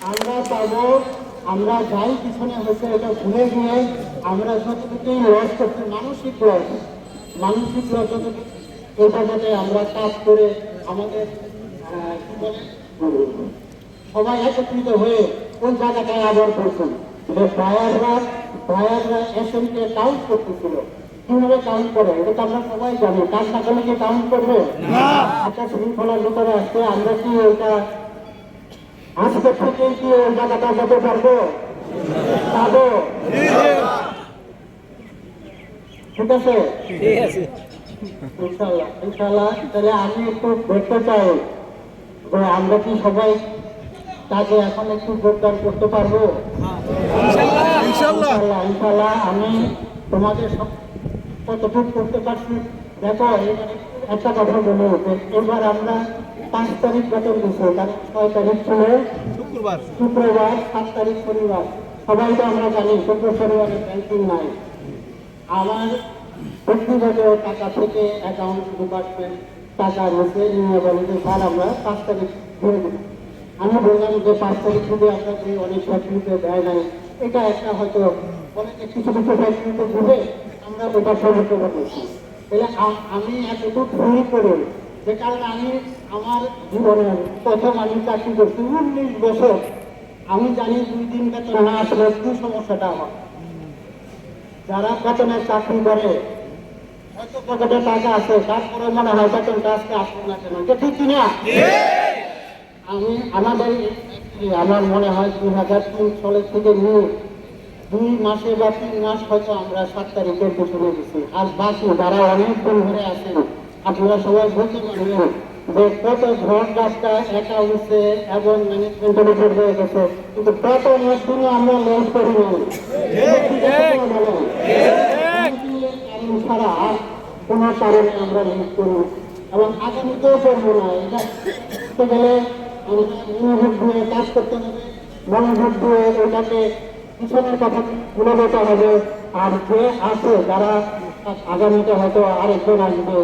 আমরা পাবো আমরা যাই পিছনে হচ্ছে এটা ভুলে গিয়ে আমরা যতটুকুই লস করছি মানসিক লস মানসিক লস এই আমরা কাজ করে আমাদের আহ, কি বলে? সবাই একত্রিত হয়ে ওই জায়গাটায় আবার করছেন যে বায়াররা বায়াররা এসএমকে কাউন্ট করতেছিল। কীভাবে কাউন্ট করে? এটা তো আমরা সবাই জানি। কাজ না করলে কি কাউন্ট করবে? একটা শৃঙ্খলার ভিতরে আসছে। আমরা কি ওইটা কি ওই জায়গাটা যেতে পারব পাবো। ঠিক আছে? ইনশাল্লাহ ইনশাল্লাহ তাহলে আমি একটু দেখতে চাই যে আমরা কি সবাই কাজে এখন একটু যোগদান করতে পারব? ইনশাল্লাহ ইনশাল্লাহ আমি তোমাদের সব কতটুকু করতে পারছি দেখো একটা কথা বলব। এবার আমরা পাঁচ তারিখ বেতন দিচ্ছি কারণ ছয় তারিখ ছিল শুক্রবার। শুক্রবার সাত তারিখ শনিবার। সবাই তো আমরা জানি শুক্র শনিবারে ব্যাংকিং নাই। আমার ব্যক্তিগত টাকা থেকে অ্যাকাউন্ট ডিপার্টমেন্ট টাকা রয়েছে নিয়ে বলে যে স্যার আমরা পাঁচ তারিখ ধরে দেব আমি বললাম যে পাঁচ তারিখ যদি আপনাকে অনেক ফ্যাক্টরিতে দেয় নাই এটা একটা হয়তো অনেকে কিছু কিছু ফ্যাক্টরিতে ঘুরে আমরা ওটা সমস্ত করতেছি তাহলে আমি এতটুকু ভুল করে যে কারণে আমি আমার প্রথম আমি চাকরি করছি উনিশ বছর। আমি জানি দুই দিন বেতন না আসলে কি সমস্যাটা হয়। যারা চাকরি করে, হয়তো পকেটে টাকা আছে, তারপরে মনে হয় আজকে আসবে না কেন? এটা ঠিক কিনা? আমি আমাদের আমার মনে হয় দুই হাজার তিন সালের থেকে নিয়ে দুই মাসে বা তিন মাস হয়তো আমরা সাত তারিখের পেছনে গেছি। আর বাকি যারা অনেক দিন ধরে আছেন আপনারা সবাই পারবেন যে কত ঝড় গাছটা একা উঠছে এবং ম্যানেজমেন্টের উপর হয়ে গেছে। কিন্তু কত আমরা করি ছাড়া কোনো কারণে আমরা লিড করি এবং আগামীতেও করব না। এটা করতে গেলে আমরা মনোযোগ দিয়ে কাজ করতে হবে। মনোযোগ দিয়ে ওইটাকে পিছনের কথা ভুলে যেতে হবে। আর যে আছে যারা আগামীতে হয়তো আরেকজন আসবে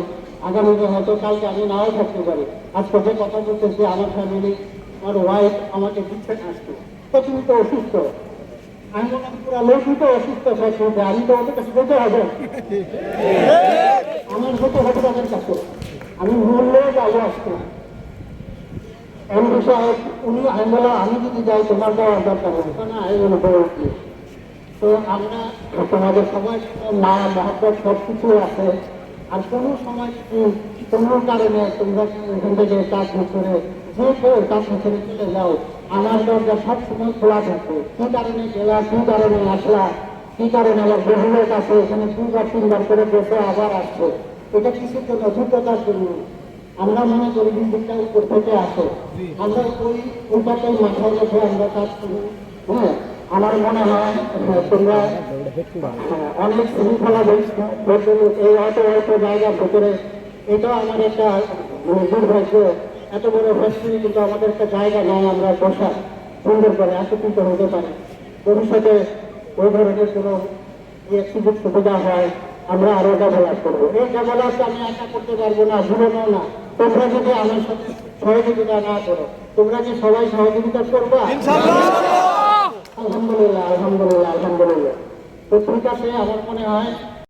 আগামীতে হয়তো কালকে আমি নাও থাকতে পারি। আজকে যে কথা বলতেছি, আমার ফ্যামিলি আমার ওয়াইফ আমাকে দিচ্ছে আসতো। তো তুমি তো অসুস্থ। আমি মনে পুরো লোকই তো অসুস্থ ফ্যাক্টরিতে আমি তো ওদের কাছে যেতে হবে। আমার হতে হবে তাদের কাছে। আমি মূল্যও যাব উনি, আমি যদি যাই, তোমার যাওয়ার দরকার হবে। না তো আমরা তোমাদের সবাই, মা মহাপত সব কিছু আছে। আর কোনো সময় কোনো কারণে তোমরা এখান থেকে কাজ করে যে কেউ কাজ ছেড়ে চলে যাও আমার দরজা সব সময় খোলা থাকে। কি কারণে গেলা কি কারণে আসলা? কি কারণে আমার বহুলোক আছে এখানে দুবার তিনবার করে বসে আবার আসছে। এটা কিসের জন্য? অভিজ্ঞতার জন্য আমরা মনে করি বিদ্যুৎটা উপর থেকে আসে। আমরা ওই ওটাতেই মাথায় রেখে আমরা কাজ করি। হ্যাঁ? আমার মনে হয় হ্যাঁ, তোমরা হ্যাঁ, অনেক শৃঙ্খলা এই অত অল্প জায়গার ভেতরে এটাও আমার একটা মানে দুর্ভাগ্য। এত বড় ফ্যাক্টরি কিন্তু আমাদের একটা জায়গা নেই আমরা বসা সুন্দর করে একত্রিত হতে পারি। ভবিষ্যতে ওই ধরনের কোনো সুযোগ সুবিধা হয় আমরা আরও ডেভেলপ করব। এই ডেভেলপ আমি একা করতে পারব না ভুলবো না। তোমরা যদি আমার সাথে সহযোগিতা না করো তোমরা কি সবাই সহযোগিতা করবা? আলহামদুলিল্লাহ আলহামদুলিল্লাহ আলহামদুলিল্লাহ। তো ঠিক আছে আমার মনে হয়